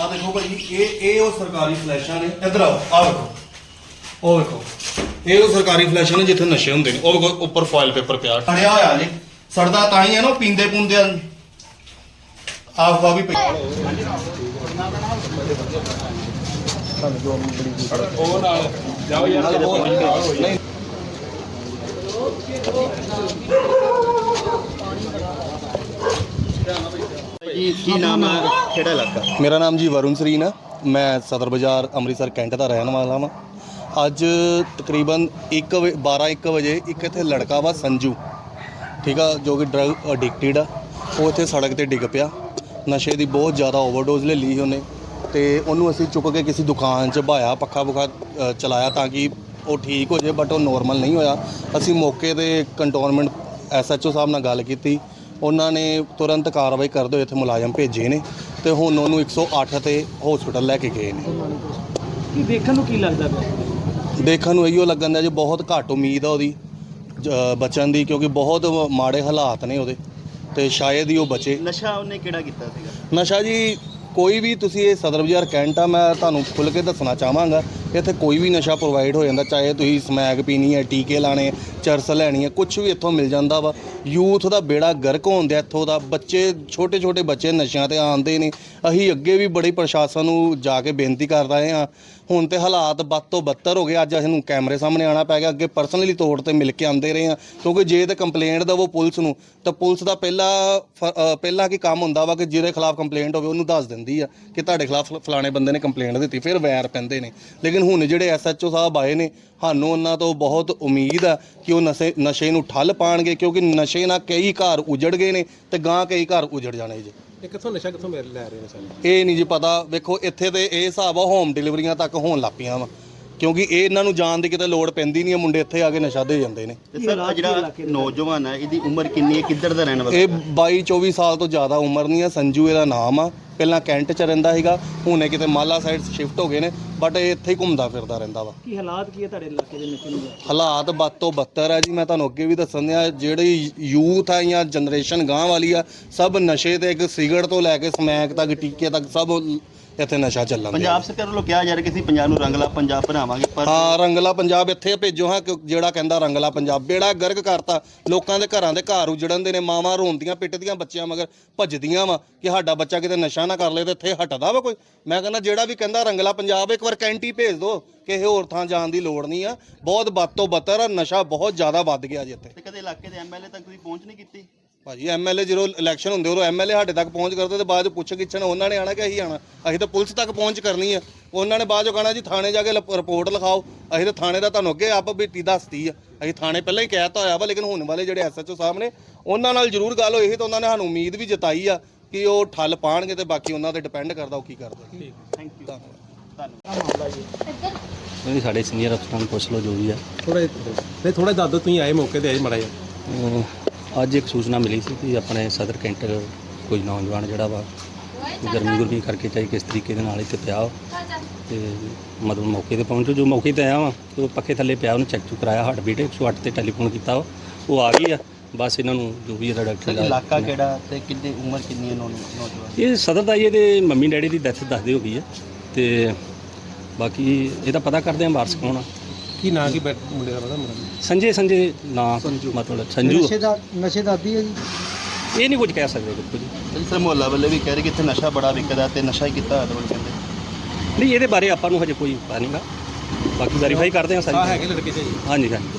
ਆ ਦੇਖੋ ਭਾਈ ਇਹ ਇਹ ਉਹ ਸਰਕਾਰੀ ਫਲੈਸ਼ਾਂ ਨੇ। ਇੱਧਰ ਆਓ ਆ ਵੇਖੋ। ਉਹ ਵੇਖੋ, ਇਹ ਉਹ ਸਰਕਾਰੀ ਫਲੈਸ਼ਾਂ ਨੇ ਜਿੱਥੇ ਨਸ਼ੇ ਹੁੰਦੇ ਨੇ। ਉਹ ਵੇਖੋ, ਉੱਪਰ ਫਾਈਲ ਪੇਪਰ ਪਿਆ। ਸੜਿਆ ਹੋਇਆ ਜੀ। ਸੜਦਾ ਤਾਂ ਹੀ ਹੈ ਨਾ, ਉਹ ਪੀਂਦੇ ਪੁੰਦੇ ਆ ਆਪ ਵੀ ਪਈ। ਜੀ ਕੀ ਨਾਮ ਹੈ? ਕਿਹੜਾ ਇਲਾਕਾ? ਮੇਰਾ ਨਾਮ ਜੀ ਵਰੁਣ ਸਰੀਨ ਆ ਮੈਂ ਸਦਰ ਬਾਜ਼ਾਰ ਅੰਮ੍ਰਿਤਸਰ, ਕੈਂਟ ਦਾ ਰਹਿਣ ਵਾਲਾ ਹਾਂ ਅੱਜ ਤਕਰੀਬਨ 1 12 1 ਵਜੇ ਇੱਕ ਇੱਥੇ ਲੜਕਾ ਵਾ ਸੰਜੂ, ਠੀਕ ਆ, ਜੋ ਕਿ ਡਰਗ ਐਡਿਕਟਿਡ ਆ। ਉਹ ਇੱਥੇ ਸੜਕ ਤੇ ਡਿੱਗ ਪਿਆ। ਨਸ਼ੇ ਦੀ ਬਹੁਤ ਜ਼ਿਆਦਾ ਓਵਰਡੋਜ਼ ਲੈ ਲਈ ਉਹਨੇ। ਤੇ ਉਹਨੂੰ ਅਸੀਂ ਚੁੱਕ ਕੇ ਕਿਸੇ ਦੁਕਾਨ 'ਚ ਬਾਇਆ ਪੱਖਾ ਪੁਖਾ ਚਲਾਇਆ ਤਾਂ ਕਿ ਉਹ ਠੀਕ ਹੋ ਜਾਏ ਬਟ ਉਹ ਨੋਰਮਲ ਨਹੀਂ ਹੋਇਆ। ਅਸੀਂ ਮੌਕੇ ਤੇ ਕੰਟੋਨਮੈਂਟ ਐਸਐਚਓ ਸਾਹਿਬ ਨਾਲ ਗੱਲ ਕੀਤੀ। ਉਹਨਾਂ ਨੇ ਤੁਰੰਤ ਕਾਰਵਾਈ ਕਰਦੇ ਹੋਏ ਇੱਥੇ ਮੁਲਾਜ਼ਮ ਭੇਜੇ ਨੇ ਤੇ ਹੁਣ ਉਹਨੂੰ 108 ਤੇ ਹਸਪੀਟਲ ਲੈ ਕੇ ਗਏ ਨੇ। ਕੀ ਦੇਖਣ ਨੂੰ ਕੀ ਲੱਗਦਾ ਪਿਆ? ਦੇਖਣ ਨੂੰ ਇਹੋ ਲੱਗਣ ਦਾ ਜੀ ਬਹੁਤ ਘੱਟ ਉਮੀਦ ਆ ਉਹਦੀ ਜ- ਬਚਣ ਦੀ ਕਿਉਂਕਿ ਬਹੁਤ ਮਾੜੇ ਹਾਲਾਤ ਨੇ ਉਹਦੇ ਤੇ ਸ਼ਾਇਦ ਹੀ ਉਹ ਬਚੇ। ਨਸ਼ਾ ਉਹਨੇ ਕਿਹੜਾ ਕੀਤਾ ਸੀਗਾ? ਨਸ਼ਾ ਜੀ ਕੋਈ ਵੀ ਤੁਸੀਂ ਇਹ ਸਦਰ ਬਾਜ਼ਾਰ ਕੈਂਟ ਆ ਮੈਂ ਤੁਹਾਨੂੰ ਖੁੱਲ ਕੇ ਦੱਸਣਾ ਚਾਹਾਂਗਾ ਇੱਥੇ ਕੋਈ ਵੀ ਨਸ਼ਾ ਪ੍ਰੋਵਾਈਡ ਹੋ ਜਾਂਦਾ ਚਾਹੇ ਤੁਸੀਂ ਸਮੈਕ ਪੀਣੀ ਹੈ ਟੀਕੇ ਲਾਣੇ ਚਰਸ ਲੈਣੀ ਹੈ ਕੁਝ ਵੀ ਇੱਥੋਂ ਮਿਲ ਜਾਂਦਾ ਵਾ। ਯੂਥ ਦਾ ਬੇੜਾ ਗਰਕ ਹੁੰਦਿਆ ਇੱਥੋਂ ਦਾ ਬੱਚੇ ਛੋਟੇ ਛੋਟੇ ਬੱਚੇ ਨਸ਼ਿਆਂ ਤੇ ਆਉਂਦੇ ਨੇ। ਅਸੀਂ ਅੱਗੇ ਵੀ ਬੜੀ ਪ੍ਰਸ਼ਾਸਨ ਨੂੰ ਜਾ ਕੇ ਬੇਨਤੀ ਕਰ ਰਹੇ ਹਾਂ। ਹੁਣ ਤੇ ਹਾਲਾਤ ਬੱਦ ਤੋਂ ਬੱਤਰ ਹੋ ਗਏ ਅੱਜ ਅਸੀਂ ਕੈਮਰੇ ਸਾਹਮਣੇ ਆਣਾ ਪੈ ਗਿਆ ਅੱਗੇ ਪਰਸਨਲੀ ਤੌਰ ਤੇ ਮਿਲ ਕੇ ਆਉਂਦੇ ਰਹੇ ਹਾਂ ਕਿਉਂਕਿ ਜੇ ਤੇ ਕੰਪਲੇਂਟ ਦਵੋ ਪੁਲਿਸ ਨੂੰ ਤਾਂ ਪੁਲਿਸ ਦਾ ਪਹਿਲਾ ਫ- ਅ, ਪਹਿਲਾ ਕੀ ਕੰਮ ਹੁੰਦਾ ਵਾ ਕਿ ਜਿਹਦੇ ਖਿਲਾਫ ਕੰਪਲੇਂਟ ਹੋਵੇ ਉਹਨੂੰ ਦੱਸ ਦਿੰਦੇ ਆ ਕਿ ਤੁਹਾਡੇ ਖਿਲਾਫ ਫਲਾਣੇ ਬੰਦੇ ਨੇ ਕੰਪਲੇਂਟ ਦਿੱਤੀ ਫਿਰ ਵੈਰ ਪੈਂਦੇ ਨੇ। ਲੇਕਿਨ ਹੁਣ ਜਿਹੜੇ ਐਸਐਚਓ ਸਾਹਿਬ ਆਏ ਨੇ ਸਾਨੂੰ ਉਹਨਾਂ ਤੋਂ ਬਹੁਤ ਉਮੀਦ ਆ ਕਿ ਉਹ ਨਸ਼ੇ ਨਸ਼ੇ ਨੂੰ ਠੱਲ ਪਾਣਗੇ ਕਿਉਂਕਿ ਨਸ਼ੇ ਨਾਲ ਕਈ ਘਰ ਉਜੜ ਗਏ ਨੇ ਤੇ ਗਾਂ ਕਈ ਘਰ ਉਜੜ ਜਾਣੇ ਜੀ। ਇਹ ਕਿੱਥੋਂ ਨਸ਼ਾ ਕਿੱਥੋਂ ਲੈ ਰਹੇ ਨੇ ਸਾਰੇ ਇਹ ਨਹੀਂ ਜੀ ਪਤਾ ਵੇਖੋ ਇੱਥੇ ਤੇ ਇਹ ਹਿਸਾਬ ਆ ਹੋਮ ਡਿਲੀਵਰੀਆਂ ਤੱਕ ਹੋਣ ਲੱਗ ਪਈਆਂ ਵਾ। ਕਿਉਂਕਿ ਇਹ ਇਹਨਾਂ ਨੂੰ ਜਾਣ ਦੀ ਕਿਤੇ ਲੋੜ ਪੈਂਦੀ ਨਹੀਂ ਹੈ ਮੁੰਡੇ ਇੱਥੇ ਆ ਕੇ ਨਸ਼ਾ ਦੇ ਜਾਂਦੇ ਨੇ। ਤੇ ਸਰ ਆਹ ਜਿਹੜਾ ਨੌਜਵਾਨ ਹੈ ਇਹਦੀ ਉਮਰ ਕਿੰਨੀ ਹੈ ਕਿੱਧਰ ਦਾ ਰਹਿਣ ਵਾਲਾ ਇਹ 22 24 ਸਾਲ ਤੋਂ ਜ਼ਿਆਦਾ ਉਮਰ ਨਹੀਂ ਹੈ ਸੰਜੂ ਇਹਦਾ ਨਾਮ ਆ। ਪਹਿਲਾਂ ਕੈਂਟ ਚ ਰਹਿੰਦਾ ਸੀਗਾ ਹੁਣੇ ਕਿਤੇ ਮਾਲਾ ਸਾਈਡ ਸ਼ਿਫਟ ਹੋ ਗਏ ਨੇ ਬਟ ਇਹ ਇੱਥੇ ਹੀ ਘੁੰਮਦਾ ਫਿਰਦਾ ਰਹਿੰਦਾ ਵਾ। ਕੀ ਹਾਲਾਤ ਕੀ ਹੈ ਤੁਹਾਡੇ ਇਲਾਕੇ ਦੇ ਨਸ਼ੇ ਨੂੰ ਲੈ ਕੇ? ਹਾਲਾਤ ਬੱਦ ਤੋਂ ਬੱਤਰ ਆ ਜੀ ਮੈਂ ਤੁਹਾਨੂੰ ਅੱਗੇ ਵੀ ਦੱਸਣ ਦਿਆਂ ਜਿਹੜੀ ਯੂਥ ਆ ਜਾਂ ਜਨਰੇਸ਼ਨ ਗਾਂ ਵਾਲੀ ਆ ਸਭ ਨਸ਼ੇ ਤੇ ਇੱਕ ਸਿਗਰਟ ਤੋਂ ਲੈ ਕੇ ਸਮੈਕ ਤੱਕ ਟੀਕੇ ਤੱਕ ਸਭ ਇੱਥੇ ਨਸ਼ਾ ਚੱਲਣ ਦਿਆ ਪੰਜਾਬ ਸਰਕਾਰ ਵੱਲੋਂ ਕਿਹਾ ਜਾ ਰਿਹਾ ਕਿ ਅਸੀਂ ਪੰਜਾਬ ਨੂੰ ਰੰਗਲਾ ਪੰਜਾਬ ਬਣਾਵਾਂਗੇ ਪਰ ਹਾਂ ਰੰਗਲਾ ਪੰਜਾਬ ਇੱਥੇ ਭੇਜੋ ਹਾਂ ਕਿ ਜਿਹੜਾ ਕਹਿੰਦਾ ਰੰਗਲਾ ਪੰਜਾਬ। ਬੇੜਾ ਗਰਕ ਕਰਤਾ। ਲੋਕਾਂ ਦੇ ਘਰਾਂ ਦੇ ਘਰ ਉਜੜਨ ਦੇ ਨੇ ਮਾਵਾਂ ਰੋਂਦੀਆਂ ਪਿੱਟਦੀਆਂ ਬੱਚਿਆਂ ਮਗਰ ਭੱਜਦੀਆਂ ਵਾ ਕਿ ਸਾਡਾ ਬੱਚਾ ਕਿਤੇ ਨਸ਼ਾ ਨਾ ਕਰ ਲੇ ਤੇ ਇੱਥੇ ਹਟਦਾ ਵਾ ਕੋਈ। ਮੈਂ ਕਹਿੰਦਾ ਜਿਹੜਾ ਵੀ ਕਹਿੰਦਾ ਰੰਗਲਾ ਪੰਜਾਬ ਇੱਕ ਵਾਰ ਕੈਂਟੀ ਭੇਜ ਦਿਓ ਕਿਸੇ ਹੋਰ ਥਾਂ ਜਾਣ ਦੀ ਲੋੜ ਨਹੀਂ ਆ। ਬਹੁਤ ਬੱਦ ਤੋਂ ਬੱਤਰ ਨਸ਼ਾ ਬਹੁਤ ਜ਼ਿਆਦਾ ਵੱਧ ਗਿਆ ਜੀ ਇੱਥੇ। ਤੇ ਕਦੇ ਇਲਾਕੇ ਦੇ ਐਮਐਲਏ ਤੱਕ ਤੁਸੀਂ ਪਹੁੰਚ ਨਹੀਂ ਕੀਤੀ? ਭਾਜੀ ਐਮਐਲਏ ਜਦੋਂ ਇਲੈਕਸ਼ਨ ਹੁੰਦੇ ਉਦੋਂ ਐਮਐਲਏ ਸਾਡੇ ਤੱਕ ਪਹੁੰਚ ਕਰਦੇ ਤੇ ਬਾਅਦ ਚ ਪੁੱਛ ਗਿੱਛਣ ਉਹਨਾਂ ਨੇ ਆਣਾ ਕਿ ਅਸੀਂ ਆਣਾ। ਅਸੀਂ ਤਾਂ ਪੁਲਿਸ ਤੱਕ ਪਹੁੰਚ ਕਰਨੀ ਆ। ਉਹਨਾਂ ਨੇ ਬਾਅਦ ਚੋਂ ਕਹਣਾ ਜੀ ਥਾਣੇ ਜਾ ਕੇ ਲਪ- ਰਿਪੋਰਟ ਲਿਖਾਓ। ਅਸੀਂ ਤਾਂ ਥਾਣੇ ਦਾ ਤੁਹਾਨੂੰ ਅੱਗੇ ਆਪ ਬੀਤੀ ਦੱਸਤੀ ਆ। ਅਸੀਂ ਥਾਣੇ ਪਹਿਲਾਂ ਹੀ ਕਹਿਤਾ ਹੋਇਆ ਵਾ ਲੇਕਿਨ ਹੁਣ ਵਾਲੇ ਜਿਹੜੇ ਐਸਐਚਓ ਸਾਹਿਬ ਨੇ ਉਹਨਾਂ ਨਾਲ ਜ਼ਰੂਰ ਗੱਲ ਹੋਈ ਸੀ ਤਾਂ ਉਹਨਾਂ ਨੇ ਸਾਨੂੰ ਉਮੀਦ ਵੀ ਜਤਾਈ ਆ ਕਿ ਉਹ ਠੱਲ ਪਾਣਗੇ ਤੇ ਬਾਕੀ ਉਹਨਾਂ ਤੇ ਡਿਪੈਂਡ ਕਰਦਾ ਉਹ ਕੀ ਕਰਦੇ। ਥੈਂਕ ਯੂ ਧੰਨਵਾਦ ਧੰਨਵਾਦ। ਨਹੀਂ ਸਾਡੇ ਸੀਨੀਅਰ ਅਫਸਰਾਂ ਨੂੰ ਪੁੱਛ ਲਓ ਜੋ ਵੀ ਹੈ ਥੋੜਾ ਨਹੀਂ ਥੋੜਾ ਦੱਸ ਦਿਓ ਤੁਸੀਂ ਆਏ ਮੌਕੇ ਤੇ ਆਏ ਮੜਾ ਜਾ ਅੱਜ ਇੱਕ ਸੂਚਨਾ ਮਿਲੀ ਸੀ ਕਿ ਆਪਣੇ ਸਦਰ ਕੈਂਟ ਕੋਈ ਨੌਜਵਾਨ ਜਿਹੜਾ ਵਾ ਗਰਮੀ ਗੁਰਮੀ ਕਰਕੇ ਚਾਹੇ ਕਿਸ ਤਰੀਕੇ ਦੇ ਨਾਲ ਇੱਥੇ ਪਿਆ ਵਾ ਤੇ ਮਤਲਬ ਮੌਕੇ ਤੇ ਪਹੁੰਚੋ ਜੋ ਮੌਕੇ ਤੇ ਆਇਆ ਵਾ ਤੇ ਉਹ ਪੱਖੇ ਥੱਲੇ ਪਿਆ ਉਹਨੂੰ ਚੈੱਕ ਚੁੱਕ ਕਰਾਇਆ ਹਾਰਟ ਬੀਟ 108 ਤੇ ਟੈਲੀਫੋਨ ਕੀਤਾ ਵਾ। ਉਹ ਆ ਗਈ ਆ ਬਸ ਇਹਨਾਂ ਨੂੰ ਜੋ ਵੀ ਇਹਦਾ ਡਾਕਟਰ ਦਾ ਇਲਾਕਾ ਕਿਹੜਾ ਤੇ ਕਿੰਨੀ ਉਮਰ ਕਿੰਨੀ ਹੈ ਨੌ- ਨੌਜਵਾਨ ਇਹ ਸਦਰ ਦਾ ਹੀ ਇਹਦੇ ਮੰਮੀ ਡੈਡੀ ਦੀ ਡੈਥ ਦੱਸਦੇ ਹੋ ਗਈ ਹੈ ਤੇ ਬਾਕੀ ਇਹਦਾ ਪਤਾ ਕਰਦੇ ਆਂ ਵਾਰਸ ਕੌਣ ਆ ਕੀ ਨਾਂ ਕੀ ਬੈ- ਮੁੰਡੇ ਦਾ ਪਤਾ ਮੁੰਡਾ? ਸੰਜੇ ਸੰਜੇ ਨਾਂ ਮਤਲਬ ਸੰਜੂ। ਦਾ ਨਸ਼ੇ ਦਾ ਆਦੀ ਹੈ ਜੀ। ਇਹ ਨਹੀਂ ਕੁਝ ਕਹਿ ਸਕਦੇ ਦੇਖੋ ਜੀ ਤੇ ਸਰ ਮੁਹੱਲਾ ਵਾਲੇ ਵੀ ਕਹਿ ਰਹੇ ਕਿ ਇੱਥੇ ਨਸ਼ਾ ਬੜਾ ਵਿਕਦਾ ਤੇ ਨਸ਼ਾ ਹੀ ਕੀਤਾ ਹੋਇਆ ਕਹਿੰਦੇ। ਨਹੀਂ ਇਹਦੇ ਬਾਰੇ ਆਪਾਂ ਨੂੰ ਹਜੇ ਕੋਈ ਪਤਾ ਨਹੀਂਗਾ ਬਾਕੀ ਵੈਰੀਫਾਈ ਕਰਦੇ ਹਾਂ ਸਾਰੀ। ਹੈਗੇ ਲੜਕੇ ਜੀ ਹਾਂਜੀ ਹਾਂਜੀ।